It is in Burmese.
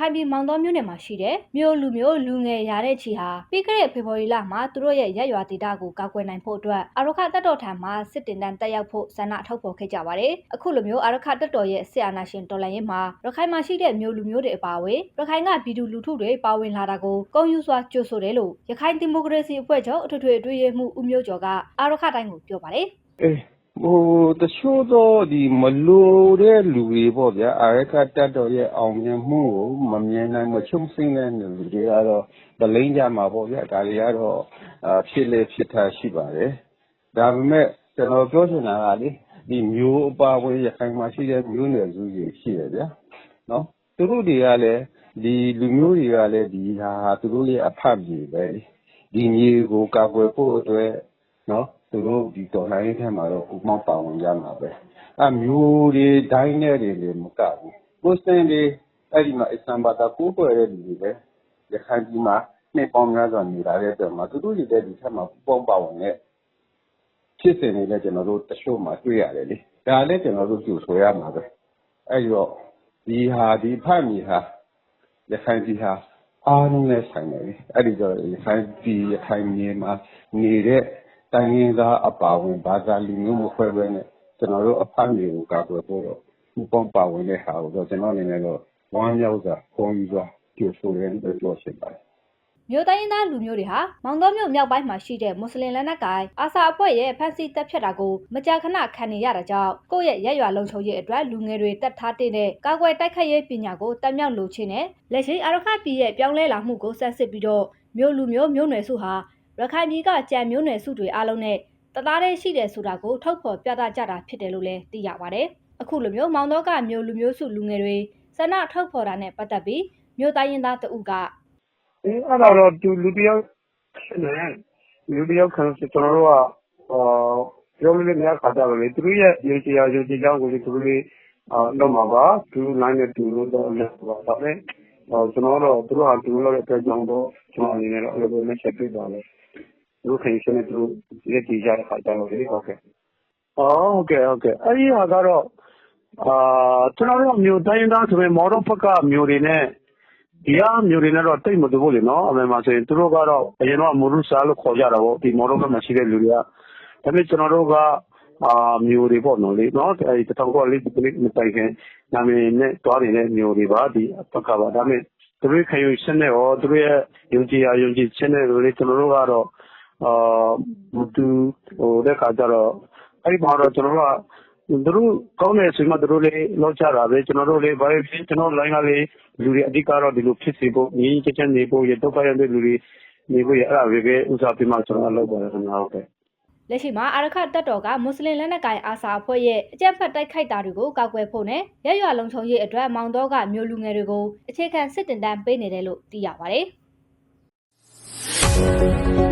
ခိုင်ပြည်မောင်တော်မြို့နယ်မှာရှိတဲ့မြို့လူမျိုးလူငယ်ရတဲ့ချီဟာပြီးခဲ့တဲ့ဖေဖော်ဝါရီလမှာသူတို့ရဲ့ရက်ရွာဒေတာကိုကာကွယ်နိုင်ဖို့အတွက်အာရခတက်တော်ထံမှာစစ်တင်တန်းတက်ရောက်ဖို့ဆန္ဒထုတ်ဖော်ခဲ့ကြပါတယ်။အခုလိုမျိုးအာရခတက်တော်ရဲ့ဆရာနာရှင်တော်လှန်ရေးမှာရခိုင်မှာရှိတဲ့မြို့လူမျိုးတွေအပါအဝင်ရခိုင်ကပြည်သူလူထုတွေပါဝင်လာတာကိုဂုဏ်ယူစွာကြိုဆိုတယ်လို့ရခိုင်ဒီမိုကရေစီအဖွဲ့ချုပ်အထွေထွေအတွင်းရေးမှူးဦးမျိုးကျော်ကအာရခတိုင်းကိုပြောပါတယ်။အေးဟို တချို့တော့ဒီမလိုတဲ့လူတွေပေါ့ဗျာ အာရခတက်တော်ရဲ့ အောင်မြင်မှုကို မမြင်နိုင် မချုံစင်းတဲ့လူတွေကတော့ ဗလိမ့်ကြမှာပေါ့ဗျာ ဒါတွေကတော့အာဖြစ်လေဖြစ်တာရှိပါတယ် ဒါပေမဲ့ ကျွန်တော်ပြောချင်တာကလေဒီမျိုးအပါဝင် ရခိုင်မှာရှိတဲ့မျိုးနယ်စုတွေရှိတယ်ဗျာနော်သူတို့တွေကလည်း ဒီလူမျိုးတွေကလည်းဒီဟာ သူတို့ရဲ့ အဖတ်ကြီးပဲလေ ဒီမျိုးကို ကာကွယ်ဖို့အတွက်နော် သူတို့ ဒီတော်လိုင်းထဲမှာတော့ ပူပေါင်းပါဝင်ကြမှာပဲအမျိုးတွေတိုင်းနဲ့တွေလည်းမကဘူးကိုစင်တွေ အဲ့ဒီမှာ အစ္စံဘာသာ ကိုးကွယ်တဲ့လူတွေပဲရခိုင်ပြည်မှာ နှစ်ပေါင်းများစွာ နေလာတဲ့အတွက်မှာသူတို့တွေတဲ့ဒီထက်မှာ ပူပေါင်းပါဝင်တဲ့ ဖြစ်စဉ်တွေလည်း ကျွန်တော်တို့ တချို့မှာ တွေ့ရတယ်လေ ဒါလည်း ကျွန်တော်တို့ ကြိုဆိုရမှာပဲ အဲ့ဒီတော့ ဒီဟာ ဒီဖတ်မီဟာ ရခိုင်ပြည်ဟာ အားလုံးနဲ့ဆိုင်တယ်လေ အဲ့ဒီတော့ ရခိုင်ပြည် ရခိုင်မြေမှာနေတဲ့ တိုင်းရင်းသားအပါဝင် ဘာသာလူမျိုးမခွဲဘဲနဲ့ ကျွန်တော်တို့ အဖတ်မြေကို ကာကွယ်ဖို့တော့ ပူပေါင်းပါဝင်တဲ့ဟာကိုတော့ ကျွန်တော်အနေနဲ့တော့ ဝမ်းမြောက်စွာ ဂုဏ်ယူစွာ ကြိုဆိုတယ်လို့ ပြောချင်ပါတယ် မြို့တိုင်းရင်းသားလူမျိုးတွေဟာ မောင်တော်မြို့မြောက်ပိုင်းမှာရှိတဲ့ မွတ်စလင်လက်နက်ကိုင်အာဆာအဖွဲ့ရဲ့ ဖမ်းဆီးတပ်ဖြတ်တာကို မကြာခဏခံနေရတာကြောင့် ကိုယ့်ရဲ့ရက်ရွာလုံခြုံရေးအတွက် လူငယ်တွေတက်ထားတဲ့ ကာကွယ်တိုက်ခိုက်ရေးပညာကိုတက်မြောက်လိုချင်တဲ့ လက်ရှိ အာရခပြည်ရဲ့ ပြောင်းလဲလာမှုကိုစက်စစ်ပြီးတော့ မြို့လူမျိုးမျိုးနွယ်စုဟာ ရခိုင်ပြည်ကကြံမျိုးနွယ်စုတွေအားလုံးနဲ့တသားတည်းရှိတယ်ဆိုတာကိုထုတ်ဖော်ပြသကြတာဖြစ်တယ်လို့လည်းသိရပါတယ်အခုလိုမျိုးမောင်တော်ကမြို့လူမျိုးစုလူငယ်တွေဆန္ဒထုတ်ဖော်တာနဲ့ပတ်သက်ပြီးမြို့တိုင်းရင်းသားတအုပ်ကအေးအဲ့ဒါတော့သူလူတစ်ယောက်ဖြစ်နေလူတစ်ယောက်ခံဆိုကျွန်တော်တို့ကအာပြောလို့လည်းမရခါကြလို့လေသူတို့ရဲ့ယုံကြည်ရာယုံကြည်ကြောင်းကိုလေသူတို့လေးအာတော့မှာပါသူနိုင်တဲ့သူလို့တော့လည်းပါဒါပေမဲ့အာကျွန်တော်တို့သူတို့ဟာသူတို့လည်းအတွက်ကြောင့်တော့ကျွန်တော်အနေနဲ့တော့အဲ့လိုမျိုးချက်ပြပါလေ သူတို့ခင်ရှင်နေသူတို့လက်ကြည့်ကြတဲ့ခါကြတော့လေ ဟုတ်ကဲ့အော်ဟုတ်ကဲ့ဟုတ်ကဲ့အဲ့ဒီဟာကတော့အာကျွန်တော်တို့မျိုးတိုင်းသားဆိုရင်မော်တော်ဖက်ကမျိုးတွေနဲ့ ဒီကမျိုးတွေနဲ့တော့တိတ်မတူဘူးလေနော် အမှန်မှာဆိုရင် သူတို့ကတော့ အရင်တော့မူရုစာလို့ ခေါ်ကြတာပေါ့ ဒီမော်ဒိုဘက်မှာရှိတဲ့လူတွေက ဒါပေမဲ့ ကျွန်တော်တို့ကအာမျိုးတွေပေါ့နော်လေနော်အဲဒီတထောင်ကလေးဒီကလေးမတိုင်ခင် နာမည်နဲ့တွားနေတဲ့မျိုးတွေပါ ဒီအပကပါ ဒါပေမဲ့ သူတို့ခံယူချက်နဲ့ရော သူတို့ရဲ့ ယုံကြည်ရာ ယုံကြည်ချက်နဲ့လေကျွန်တော်တို့ကတော့ အာမတူဟိုတဲ့ခါကျတော့ အဲ့ဒီမှာတော့ ကျွန်တော်တို့က သူတို့ကောင်းတယ်ဆိုမှ သူတို့လေးလောက်ကြတာပဲ ကျွန်တော်တို့လေးဘာဖြစ် ကျွန်တော် line ကလေးလူတွေ အဓိကတော့ ဒီလိုဖြစ်စီဖို့ငင်းချက်ချက်နေဖို့ရတော့ကရတဲ့လူတွေ နေဖို့ရအဲ့ဒါပဲပဲဥစားပြီးမှ ကျွန်တော်လုပ်ပါတယ်ခင်ဗျာဟုတ်ကဲ့လက်ရှိမှာ အာရခတက်တော်က မွတ်စလင်လက်နက်ကိုင်အာဆာအဖွဲ့ရဲ့ အကြမ်းဖက်တိုက်ခိုက်တာတွေကို ကာကွယ်ဖို့နဲ့ရရွာလုံခြုံရေးအတွက် မောင်တော်ကမြို့လူငယ်တွေကို အခြေခံစစ်တင်တန်းပေးနေတယ်လို့ သိရပါဗျ။